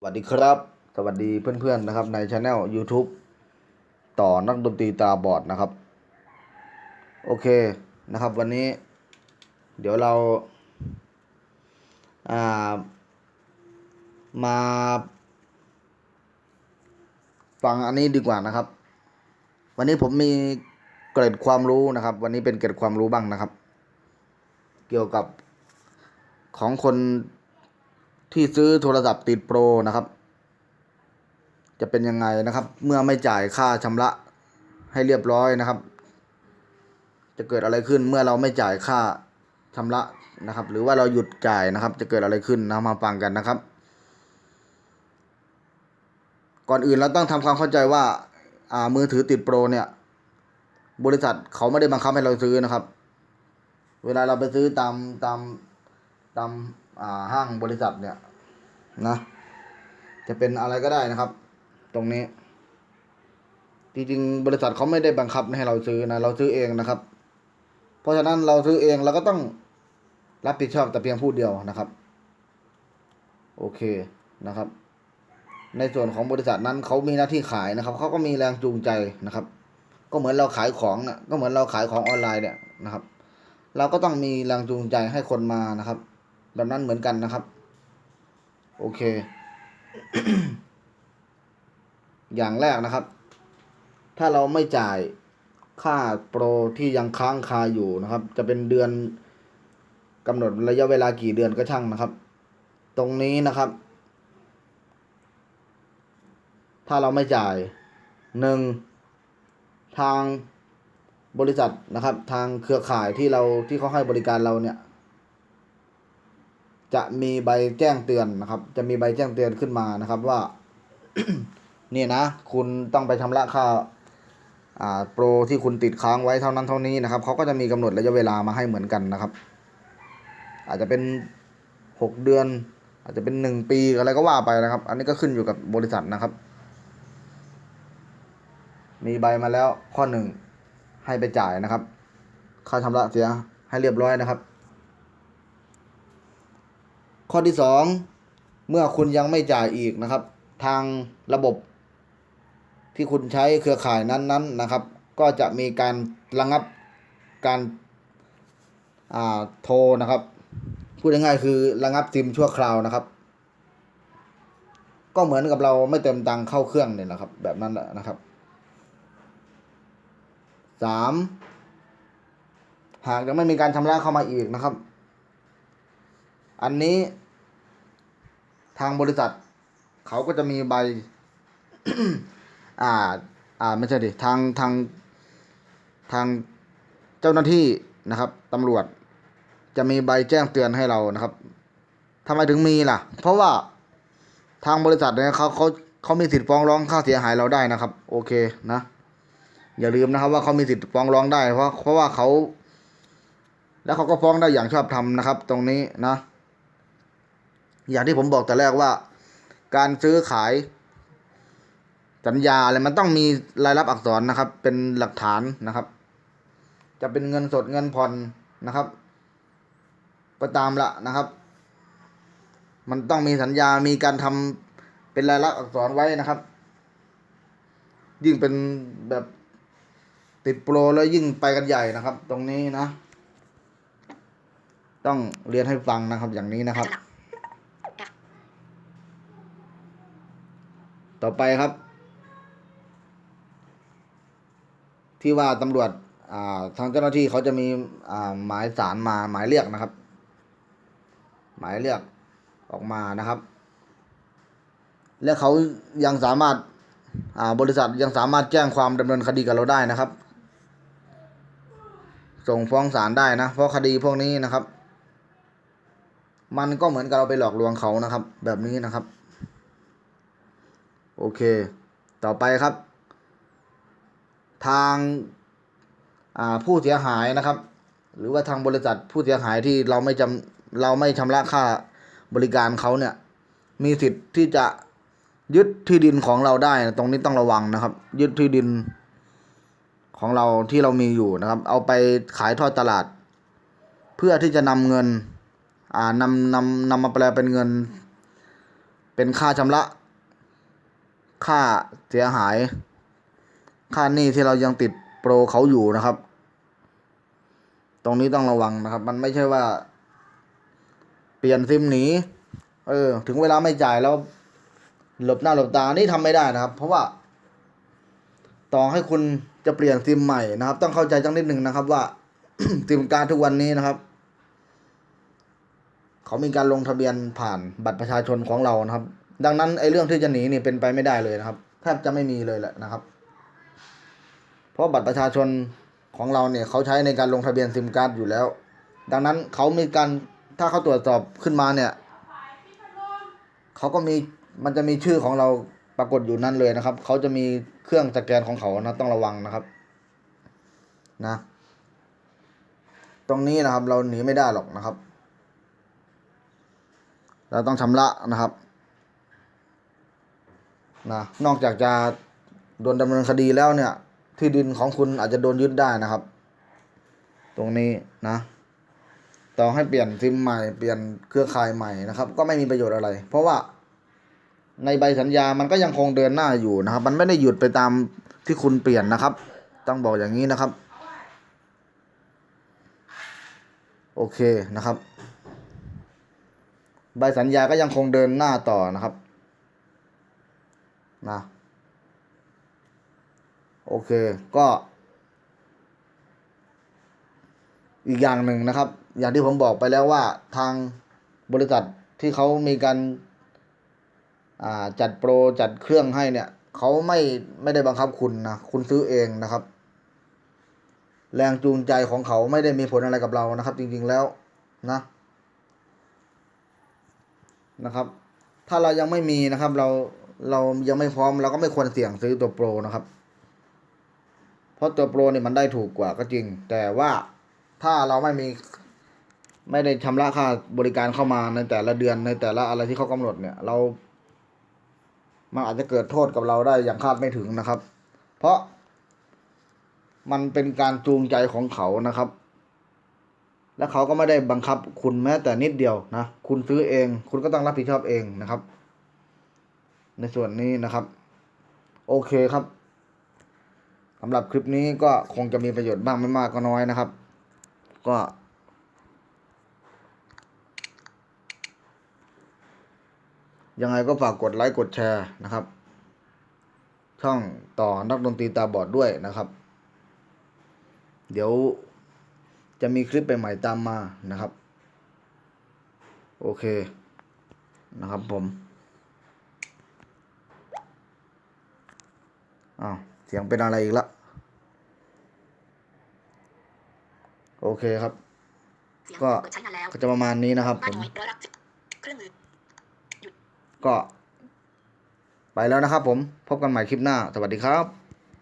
สวัสดีครับ สวัสดีเพื่อนๆนะครับในช anel YouTube ต่อนักดนตรีตาบอดนะครับ โอเคนะครับวันนี้ เดี๋ยวเราอ่ามาฟังอันนี้ดีกว่านะครับ วันนี้ผมมีเกร็ดความรู้นะครับ วันนี้เป็นเกร็ดความรู้บ้างนะครับ เกี่ยวกับของคน ที่ซื้อโทรศัพท์ติดโปรนะครับ จะเป็นยังไงนะครับ เมื่อไม่จ่ายค่าชำระให้เรียบร้อยนะครับ จะเกิดอะไรขึ้นเมื่อเราไม่จ่ายค่าชำระนะครับ หรือว่าเราหยุดจ่ายนะครับ จะเกิดอะไรขึ้นนะมาฟังกันนะครับ ก่อนอื่นเราต้องทำความเข้าใจว่าอ่ามือถือติดโปรเนี่ย บริษัทเขาไม่ได้บังคับให้เราซื้อนะครับ เวลาเราไปซื้อตามตามตาม ห้างบริษัทเนี่ยนะ จะเป็นอะไรก็ได้นะครับ ตรงนี้ จริงๆบริษัทเขาไม่ได้บังคับให้เราซื้อนะ เราซื้อเองนะครับ เพราะฉะนั้นเราซื้อเองเราก็ต้องรับผิดชอบแต่เพียงผู้เดียวนะครับ โอเคนะครับ ในส่วนของบริษัทนั้นเขามีหน้าที่ขายนะครับเขาก็มีแรงจูงใจนะครับ ก็เหมือนเราขายของเนี่ยก็เหมือนเราขายของออนไลน์เนี่ยนะครับ เราก็ต้องมีแรงจูงใจให้คนมานะครับ แบบนั้นเหมือนกันนะครับ โอเค อย่างแรกนะครับ ถ้าเราไม่จ่ายค่าโปรที่ยังค้างคาอยู่นะครับ จะเป็นเดือนกำหนดระยะเวลากี่เดือนก็ช่างนะครับ ตรงนี้นะครับ ถ้าเราไม่จ่ายหนึ่งทางบริษัทนะครับ ทางเครือข่ายที่เราที่เขาให้บริการเราเนี่ย จะมีใบแจ้งเตือนนะครับ จะมีใบแจ้งเตือนขึ้นมานะครับว่า นี่นะ คุณต้องไปชำระค่าอ่าโปรที่คุณติดค้างไว้เท่านั้นเท่านี้นะครับเขาก็จะมีกำหนดระยะเวลามาให้เหมือนกันนะครับ อาจจะเป็นหกเดือน อาจจะเป็นหนึ่งปีอะไรก็ว่าไปนะครับ อันนี้ก็ขึ้นอยู่กับบริษัทนะครับ มีใบมาแล้วข้อหนึ่งให้ไปจ่ายนะครับ ค่าชำระเสียให้เรียบร้อยนะครับ ข้อที่สองเมื่อคุณยังไม่จ่ายอีกนะครับ ทางระบบที่คุณใช้เครือข่ายนั้นๆนะครับ ก็จะมีการระงับการาโทรนะครับ พูดง่ายๆคือระงับซิมชั่วคราวนะครับ ก็เหมือนกับเราไม่เติมตังเข้าเครื่องเนี่ยนะครับ แบบนั้นแหละนะครับสามหากยังไม่มีการชำระเข้ามาอีกนะครับ อันนี้ทางบริษัท เขาก็จะมีใบ อ่า อ่าไม่ใช่ดิทางทางทางเจ้าหน้าที่นะครับตำรวจ จะมีใบแจ้งเตือนให้เรานะครับทำไมถึงมีล่ะ เพราะว่าทางบริษัทเนี่ยเขาเขาเขามีสิทธิ์ฟ้องร้องค่าเสียหายเราได้นะครับ โอเคนะ อย่าลืมนะครับว่าเขามีสิทธิ์ฟ้องร้องได้เพราะเพราะว่าเขา แล้วเขาก็ฟ้องได้อย่างชอบธรรมนะครับ ตรงนี้นะ อย่างที่ผมบอกแต่แรกว่า การซื้อขาย สัญญาอะไรมันต้องมีรายรับอักษรนะครับ เป็นหลักฐานนะครับ จะเป็นเงินสดเงินผ่อนนะครับก็ตามละนะครับ มันต้องมีสัญญา มีการทำเป็นลายลักษณ์อักษรไว้นะครับ ยิ่งเป็นแบบติดโปรแล้วยิ่งไปกันใหญ่นะครับ ตรงนี้นะ ต้องเรียนให้ฟังนะครับ อย่างนี้นะครับ ต่อไปครับ ที่ว่าตำรวจาทางเจ้าหน้าที่เขาจะมีหมายสารมาหมายเรียกนะครับ หมายเรียกออกมานะครับ และเขายังสามารถาบริษัทยังสามารถแจ้งความดำเนินคดีกับเราได้นะครับ ส่งฟ้องศาลได้นะ เพราะคดีพวกนี้นะครับ มันก็เหมือนกับเราไปหลอกลวงเขานะครับ แบบนี้นะครับ โอเค ต่อไปครับ ทางาผู้เสียหายนะครับ หรือว่าทางบริษัทผู้เสียหายที่เราไม่จำเราไม่ชำระค่าบริการเขาเนี่ย มีสิทธิ์ที่จะยึดที่ดินของเราได้นะตรงนี้ต้องระวังนะครับ ยึดที่ดินของเราที่เรามีอยู่นะครับ เอาไปขายทอดตลาด เพื่อที่จะนำเงิน อ่านำนำนำมาแปลเป็นเงิน เป็นค่าชำระ ค่าเสียหาย ค่าหนี้ที่เรายังติดโปรเขาอยู่นะครับ ตรงนี้ต้องระวังนะครับ มันไม่ใช่ว่า เปลี่ยนซิมหนีเออ ถึงเวลาไม่จ่ายแล้ว หลบหน้าหลบตานี่ทำไม่ได้นะครับ เพราะว่า ต่อให้คุณจะเปลี่ยนซิมใหม่นะครับ ต้องเข้าใจจังนิดหนึ่งนะครับ ว่าซิมการทุกวันนี้นะครับเขามีการลงทะเบียนผ่านบัตรประชาชนของเรานะครับ ดังนั้นไอ้เรื่องที่จะหนีนี่เป็นไปไม่ได้เลยนะครับแทบจะไม่มีเลยแหละนะครับ เพราะบัตรประชาชนของเราเนี่ยเขาใช้ในการลงทะเบียนซิมการ์ดอยู่แล้ว ดังนั้นเขามีการถ้าเขาตรวจสอบขึ้นมาเนี่ยเขาก็มีมันจะมีชื่อของเราปรากฏอยู่นั่นเลยนะครับ เขาจะมีเครื่องสแกนของเขานะต้องระวังนะครับนะ ตรงนี้นะครับเราหนีไม่ได้หรอกนะครับ เราต้องชำระนะครับ นะนอกจากจะโดนดำเนินคดีแล้วเนี่ย ที่ดินของคุณอาจจะโดนยึดได้นะครับ ตรงนี้นะต่อให้เปลี่ยนซิมใหม่เปลี่ยนเครือข่ายใหม่นะครับ ก็ไม่มีประโยชน์อะไร เพราะว่าในใบสัญญามันก็ยังคงเดินหน้าอยู่นะครับ มันไม่ได้หยุดไปตามที่คุณเปลี่ยนนะครับ ต้องบอกอย่างนี้นะครับ โอเคนะครับ ใบสัญญาก็ยังคงเดินหน้าต่อนะครับ นะโอเคก็ อีกอย่างหนึ่งนะครับ อย่างที่ผมบอกไปแล้วว่าทางบริษัทที่เขามีการจัดโปรจัดเครื่องให้เนี่ยเขาไม่ไม่ได้บังคับคุณนะคุณซื้อเองนะครับ แรงจูงใจของเขาไม่ได้มีผลอะไรกับเรานะครับ จริงๆแล้วนะนะครับ ถ้าเรายังไม่มีนะครับเรา เรายังไม่พร้อมเราก็ไม่ควรเสี่ยงซื้อตัวโปรนะครับ เพราะตัวโปรเนี่ยมันได้ถูกกว่าก็จริง แต่ว่าถ้าเราไม่มีไม่ได้ชำระค่าบริการเข้ามาในแต่ละเดือนในแต่ละอะไรที่เขากำหนดเนี่ย เรา มันอาจจะเกิดโทษกับเราได้อย่างคาดไม่ถึงนะครับ เพราะมันเป็นการจูงใจของเขานะครับ และเขาก็ไม่ได้บังคับคุณแม้แต่นิดเดียวนะ คุณซื้อเอง คุณก็ต้องรับผิดชอบเองนะครับ ในส่วนนี้นะครับ โอเคครับสำหรับคลิปนี้ก็คงจะมีประโยชน์บ้างไม่มากก็น้อยนะครับ ก็ ยังไงก็ฝากกดไลค์กดแชร์นะครับ ช่องต่อนักดนตรีตาบอดด้วยนะครับ เดี๋ยวจะมีคลิปใหม่ๆตามมานะครับ โอเคนะครับผม อ้าวเสียงเป็นอะไรอีกละโอเคครับ ก็ก็จะประมาณนี้นะครับผมก็ ไปแล้วนะครับผม พบกันใหม่คลิปหน้า สวัสดีครับ